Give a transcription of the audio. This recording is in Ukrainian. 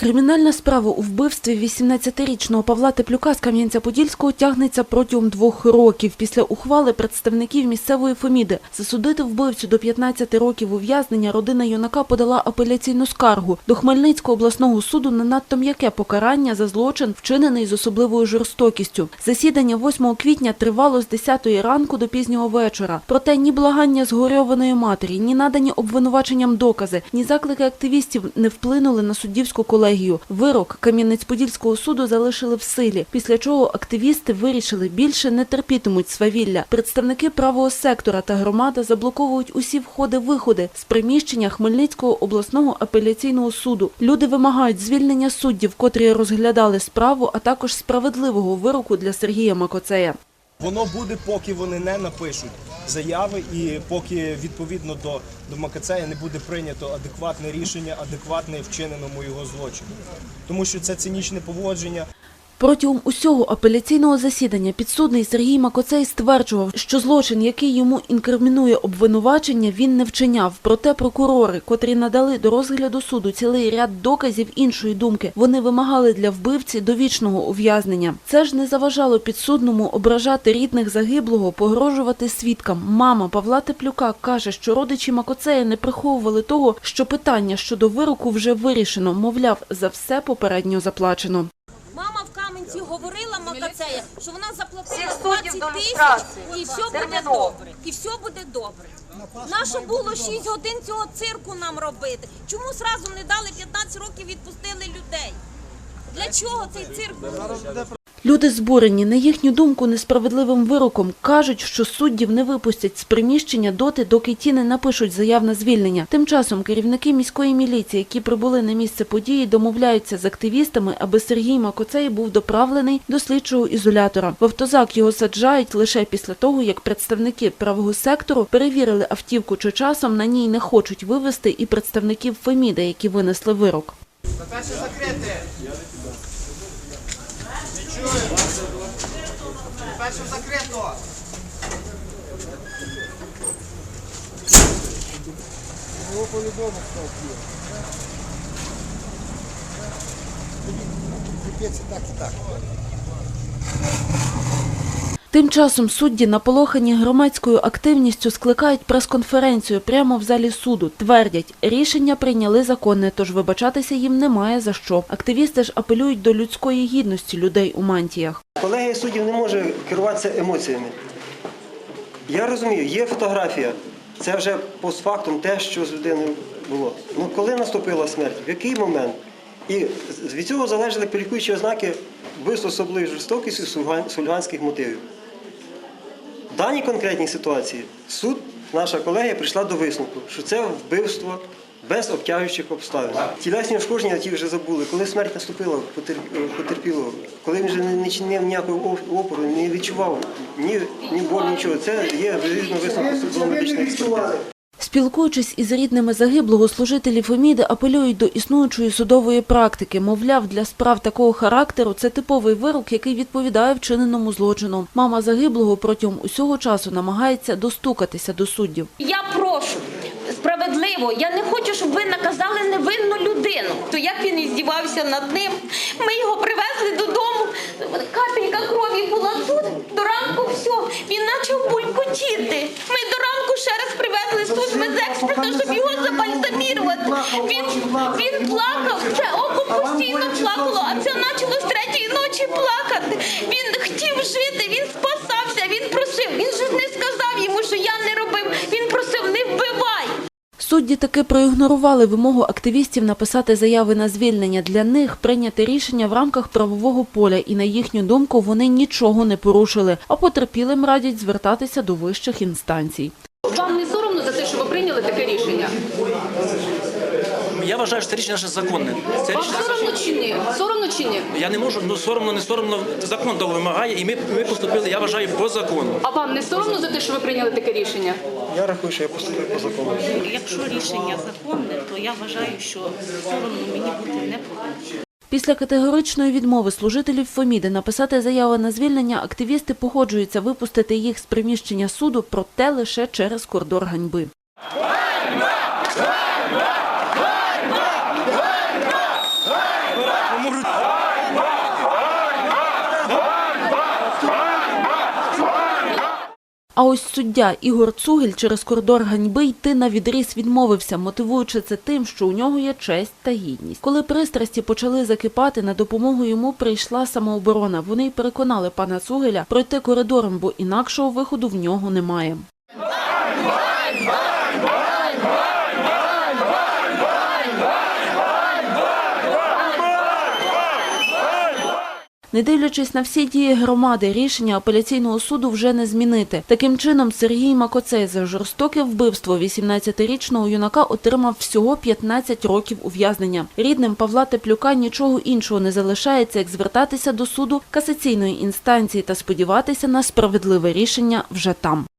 Кримінальна справа у вбивстві 18-річного Павла Теплюка з Кам'янця-Подільського тягнеться протягом двох років. Після ухвали представників місцевої Феміди засудити вбивцю до 15 років ув'язнення родина юнака подала апеляційну скаргу до Хмельницького обласного суду на надто м'яке покарання за злочин, вчинений з особливою жорстокістю. Засідання 8 квітня тривало з 10 ранку до пізнього вечора. Проте ні благання згорьованої матері, ні надані обвинуваченням докази, ні заклики активістів не вплинули на суддівську колегію. Вирок Кам'янець-Подільського суду залишили в силі, після чого активісти вирішили більше не терпітимуть свавілля. Представники правого сектора та громада заблоковують усі входи-виходи з приміщення Хмельницького обласного апеляційного суду. Люди вимагають звільнення суддів, котрі розглядали справу, а також справедливого вироку для Сергія Макоцея. Воно буде, поки вони не напишуть заяви, і поки відповідно до, до Макацея не буде прийнято адекватне рішення, адекватне вчиненому його злочину. Тому що це цинічне поводження. Протягом усього апеляційного засідання підсудний Сергій Макоцей стверджував, що злочин, який йому інкримінує обвинувачення, він не вчиняв. Проте прокурори, котрі надали до розгляду суду цілий ряд доказів іншої думки, вони вимагали для вбивці довічного ув'язнення. Це ж не заважало підсудному ображати рідних загиблого, погрожувати свідкам. Мама Павла Теплюка каже, що родичі Макоцея не приховували того, що питання щодо вироку вже вирішено. Мовляв, за все попередньо заплачено. Мама в Кам'янці говорила Макацея, що вона заплатила 20 тисяч і все буде добре. І все буде добре. Нащо було 6 годин цього цирку нам робити? Чому зразу не дали 15 років відпустили людей? Для чого цей цирк? Люди збурені, на їхню думку, несправедливим вироком кажуть, що суддів не випустять з приміщення доти, доки ті не напишуть заяв на звільнення. Тим часом керівники міської міліції, які прибули на місце події, домовляються з активістами, аби Сергій Макоцей був доправлений до слідчого ізолятора. В автозак його саджають лише після того, як представники правого сектору перевірили автівку, чи часом на ній не хочуть вивезти і представників Феміда, які винесли вирок. Перше закрите. Не чую. Перше закрито. Його по-любому хто вб'є. Кипець і так і так. Тим часом судді, наполохані громадською активністю, скликають прес-конференцію прямо в залі суду. Твердять, рішення прийняли законне, тож вибачатися їм немає за що. Активісти ж апелюють до людської гідності людей у мантіях. Колегія суддів не може керуватися емоціями. Я розумію, є фотографія. Це вже постфактум те, що з людиною було. Ну коли наступила смерть, в який момент? І від цього залежали кваліфікуючі ознаки вбивства особливої жорстокості сульган- сульганських мотивів. Даній конкретній ситуації суд, наша колегія прийшла до висновку, що це вбивство без обтяжуючих обставин. Тілесні ушкодження, ті вже забули, коли смерть наступила в потерпілого, коли він вже не- чинив ніякого опору, не відчував ні, ні болю, нічого. Це є відповідно висновку судово-медичної експертизи. Спілкуючись із рідними загиблого, служителі Феміди апелюють до існуючої судової практики. Мовляв, для справ такого характеру це типовий вирок, який відповідає вчиненому злочину. Мама загиблого протягом усього часу намагається достукатися до суддів. Я прошу справедливо. Я не хочу, щоб ви наказали невинну людину. То як він іздівався над ним? Ми його привезли додому. Капелька крові була тут. До ранку все. Він почав булькотіти. Ми до ранку ще раз привезли тут медексперта, щоб його забальзамірувати. Він, він плакав. Це око постійно плакало, а це почало з третьої ночі плакати. Він хотів жити, він спасався, Судді таки проігнорували вимогу активістів написати заяви на звільнення. Для них прийняти рішення в рамках правового поля, і на їхню думку вони нічого не порушили, а потерпілим радять звертатися до вищих інстанцій. Вам не соромно за те, що ви прийняли таке рішення? Я вважаю, що це рішення наше законне. Це Вам рішення соромно чи ні? Соромно чи ні? я не можу, ну соромно, не соромно. Закон того вимагає, і ми, ми поступили, я вважаю, по закону. А вам не соромно за те, що ви прийняли таке рішення? Я рахую, що я поступив по закону. Якщо рішення законне, то я вважаю, що соромно мені бути не повинно. Після категоричної відмови служителів Феміди написати заяви на звільнення, активісти погоджуються випустити їх з приміщення суду, проте лише через коридор ганьби. А ось суддя Ігор Цугель через коридор ганьби йти на відріз відмовився, мотивуючи це тим, що у нього є честь та гідність. Коли пристрасті почали закипати, на допомогу йому прийшла самооборона. Вони й переконали пана Цугеля пройти коридором, бо інакшого виходу в нього немає. Не дивлячись на всі дії громади, рішення апеляційного суду вже не змінити. Таким чином, Сергій Макоцей за жорстоке вбивство 18-річного юнака отримав всього 15 років ув'язнення. Рідним Павла Теплюка нічого іншого не залишається, як звертатися до суду касаційної інстанції та сподіватися на справедливе рішення вже там.